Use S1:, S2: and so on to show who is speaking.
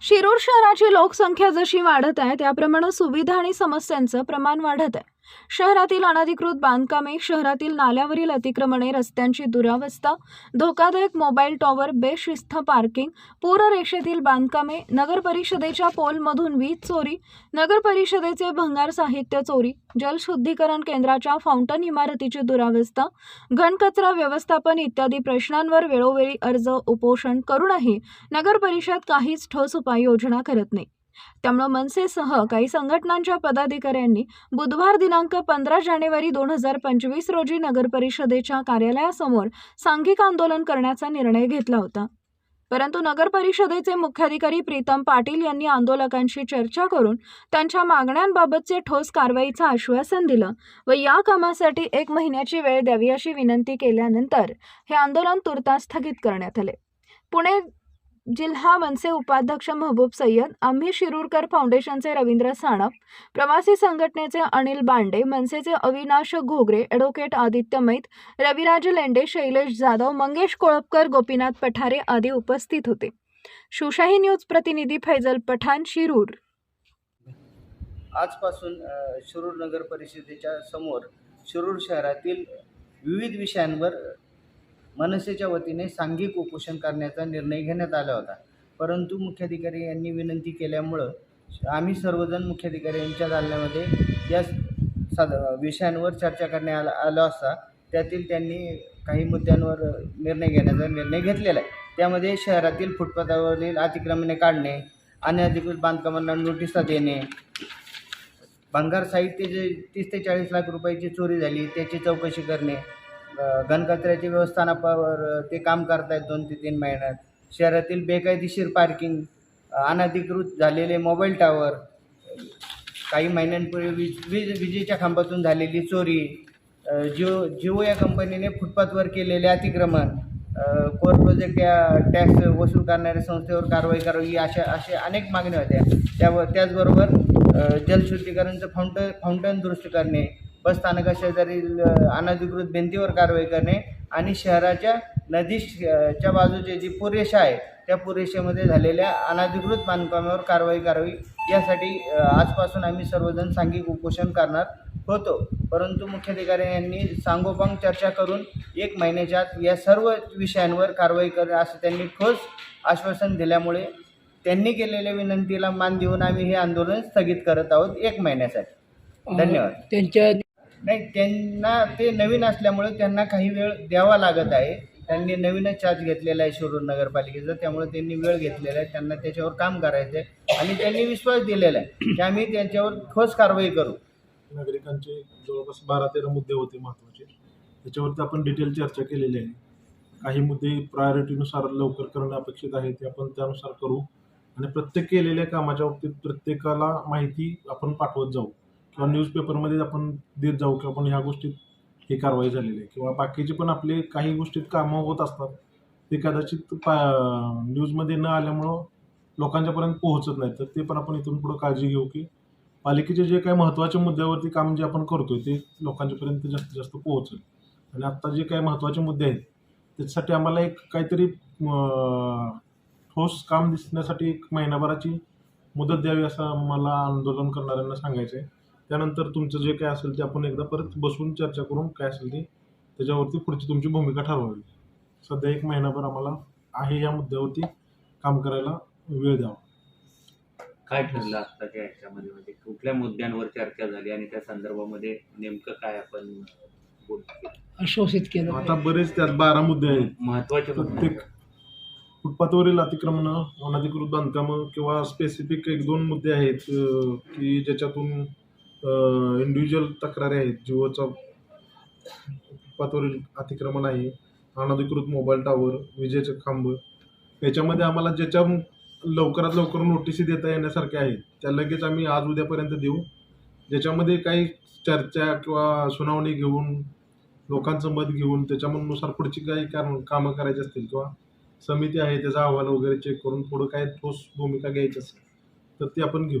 S1: शिरूर शहराची लोकसंख्या जशी वाढत आहे त्याप्रमाणे सुविधा आणि समस्यांचं प्रमाण वाढत आहे. शहरातील अनधिकृत बांधकामे शहरातील नाल्यावरील अतिक्रमणे रस्त्यांची दुरावस्था धोकादायक मोबाईल टॉवर बेशिस्त पार्किंग पूररेषेतील बांधकामे नगर परिषदेच्या पोलमधून वीज चोरी नगर परिषदेचे भंगार साहित्य चोरी जलशुद्धीकरण केंद्राच्या फाउंटन इमारतीची दुरावस्था घनकचरा व्यवस्थापन इत्यादी प्रश्नांवर वेळोवेळी अर्ज उपोषण करूनही नगर परिषद काहीच ठोस उपाययोजना करत नाही. त्यामुळे मनसेसह काही संघटनांच्या पदाधिकाऱ्यांनी बुधवार दिनांक पंधरा जानेवारी दोन हजार पंचवीस रोजी नगरपरिषदेच्या कार्यालयासमोर सांघिक आंदोलन करण्याचा निर्णय घेतला होता. परंतु नगर परिषदेचे मुख्याधिकारी प्रीतम पाटील यांनी आंदोलकांशी चर्चा करून त्यांच्या मागण्यांबाबतचे ठोस कारवाईचं आश्वासन दिलं व या कामासाठी एक महिन्याची वेळ द्यावी अशी विनंती केल्यानंतर हे आंदोलन तुर्तास स्थगित करण्यात आले. पुणे जिल्हा मनसे उपाध्यक्ष महबूब सय्यद आम्ही शिरूरकर फाउंडेशनचे रवींद्र साणप प्रवासी संघटनेचे अनिल बांडे मनसेचे अविनाश घोगरे ॲडव्होकेट आदित्य मैत रविराज लेंडे शैलेश जाधव मंगेश कोळपकर गोपीनाथ पठारे आदी उपस्थित होते. शिवशाही न्यूज प्रतिनिधी फैजल पठाण शिरूर.
S2: आजपासून शिरूर नगर परिषदेच्या समोर शिरूर शहरातील विविध विषयांवर मनसेच्या वतीने सांघिक उपोषण करण्याचा निर्णय घेण्यात आला होता. परंतु मुख्याधिकारी यांनी विनंती केल्यामुळं आम्ही सर्वजण मुख्याधिकारी यांच्या दालनामध्ये या साध विषयांवर चर्चा करण्यात आला आलो असता त्यातील त्यांनी काही मुद्द्यांवर निर्णय घेण्याचा निर्णय घेतलेला आहे. त्यामध्ये शहरातील फुटपाथावरील अतिक्रमणे काढणे अनधिकृत बांधकामांना नोटिसा देणे भंगार साहित्य जे तीस ते चाळीस लाख रुपयाची चोरी झाली त्याची चौकशी करणे घनकचऱ्याचे व्यवस्थापनावर ते काम करतायत दोन ते तीन महिन्यात. शहरातील बेकायदेशीर पार्किंग अनधिकृत झालेले मोबाईल टावर काही महिन्यांपूर्वी वीज वीज विजेच्या खांबातून झालेली चोरी जिओ जिओ या कंपनीने फुटपाथवर केलेले अतिक्रमण कोर प्रोजेक्ट या टॅक्स वसूल करणाऱ्या संस्थेवर कारवाई करावी अशा अशा अनेक मागण्या होत्या. त्यावर त्याचबरोबर जलशुद्धीकरणचं फाउंटन फाउंटन दुरुस्त करणे बसस्थानका शेजारील अनधिकृत भिंतीवर कारवाई करणे आणि शहराच्या नदी च्या बाजूचे जी पुरेशा आहे त्या पुरेशेमध्ये झालेल्या अनधिकृत बांधकामावर कारवाई करावी. यासाठी आजपासून आम्ही सर्वजण सांघिक उपोषण करणार होतो. परंतु मुख्याधिकारी यांनी सांगोपांग चर्चा करून एक महिन्याच्या आत या सर्व विषयांवर कारवाई कर असं त्यांनी ठोस आश्वासन दिल्यामुळे त्यांनी केलेल्या विनंतीला मान देऊन आम्ही हे आंदोलन स्थगित करत आहोत एक महिन्यासाठी. धन्यवाद.
S3: त्यांच्या
S2: नाही त्यांना ते नवीन असल्यामुळे त्यांना काही वेळ द्यावा लागत आहे. त्यांनी नवीनच चार्ज घेतलेला आहे शिरूर नगरपालिकेचा त्यामुळे त्यांनी वेळ घेतलेला आहे. त्यांना त्याच्यावर काम करायचं आहे आणि त्यांनी विश्वास दिलेला आहे की आम्ही त्यांच्यावर ठोस कारवाई करू.
S4: नागरिकांचे जवळपास बारा तेरा मुद्दे होते महत्त्वाचे. त्याच्यावरती आपण डिटेल चर्चा केलेली आहे. काही मुद्दे प्रायोरिटीनुसार लवकर करणं अपेक्षित आहे ते आपण त्यानुसार करू. आणि प्रत्येक केलेल्या कामाच्या बाबतीत प्रत्येकाला माहिती आपण पाठवत जाऊ. किंवा न्यूजपेपरमध्ये आपण देत जाऊ की आपण ह्या गोष्टीत ही कारवाई झालेली आहे. किंवा बाकीचे पण आपले काही गोष्टीत कामं होत असतात. ते कदाचित पा न्यूजमध्ये न आल्यामुळं लोकांच्यापर्यंत पोहोचत नाही. तर ते पण आपण इथून पुढं काळजी घेऊ की पालिकेचे जे काही महत्त्वाच्या मुद्द्यावरती काम जे आपण करतोय ते लोकांच्यापर्यंत जास्तीत जास्त पोहोचेल. आणि आत्ता जे काही महत्त्वाचे मुद्दे आहेत त्याच्यासाठी आम्हाला एक काहीतरी ठोस काम दिसण्यासाठी एक महिनाभराची मुदत द्यावी असं मला आंदोलन करणाऱ्यांना सांगायचं आहे त्यानंतर तुमचं जे काय असेल ते आपण एकदा परत बसून चर्चा करून काय असेल ते त्याच्यावरती पुढची तुमची भूमिका ठरवावी. सध्या एक महिनाभर आम्हाला आहे या मुद्द्यावरती काम करायला वेळ द्यावा.
S5: काय ठरलं आत्ताच्या ह्याच्यामध्ये? म्हणजे कुठल्या मुद्द्यांवर चर्चा झाली आणि त्या संदर्भामध्ये नेमकं काय आपण बोलतो
S3: आश्वासित केलं
S4: आता बरेच त्यात बारा मुद्दे आहेत.
S5: महत्त्वाचे मुद्दे.
S4: प्रत्येक फुटपाथवरील अतिक्रमणं अनधिकृत बांधकामं किंवा स्पेसिफिक एक दोन मुद्दे आहेत अं, की ज्याच्यातून इंडिव्हिज्युअल तक्रारी आहेत. जिओचा पातवरील अतिक्रमण आहे. अनधिकृत मोबाईल टावर विजेचे खांब. याच्यामध्ये आम्हाला ज्याच्या लवकरात लवकर नोटिसी देता येण्यासारख्या आहेत. त्या लगेच आम्ही आज उद्यापर्यंत देऊ. ज्याच्यामध्ये काही चर्चा किंवा सुनावणी घेऊन लोकांचं मत घेऊन त्याच्यानुसार पुढची काही कारण कामं करायची असतील किंवा समिती आहे त्याचा अहवाल वगैरे चेक करून पुढं काय ठोस भूमिका घ्यायची असेल तर ती आपण घेऊ.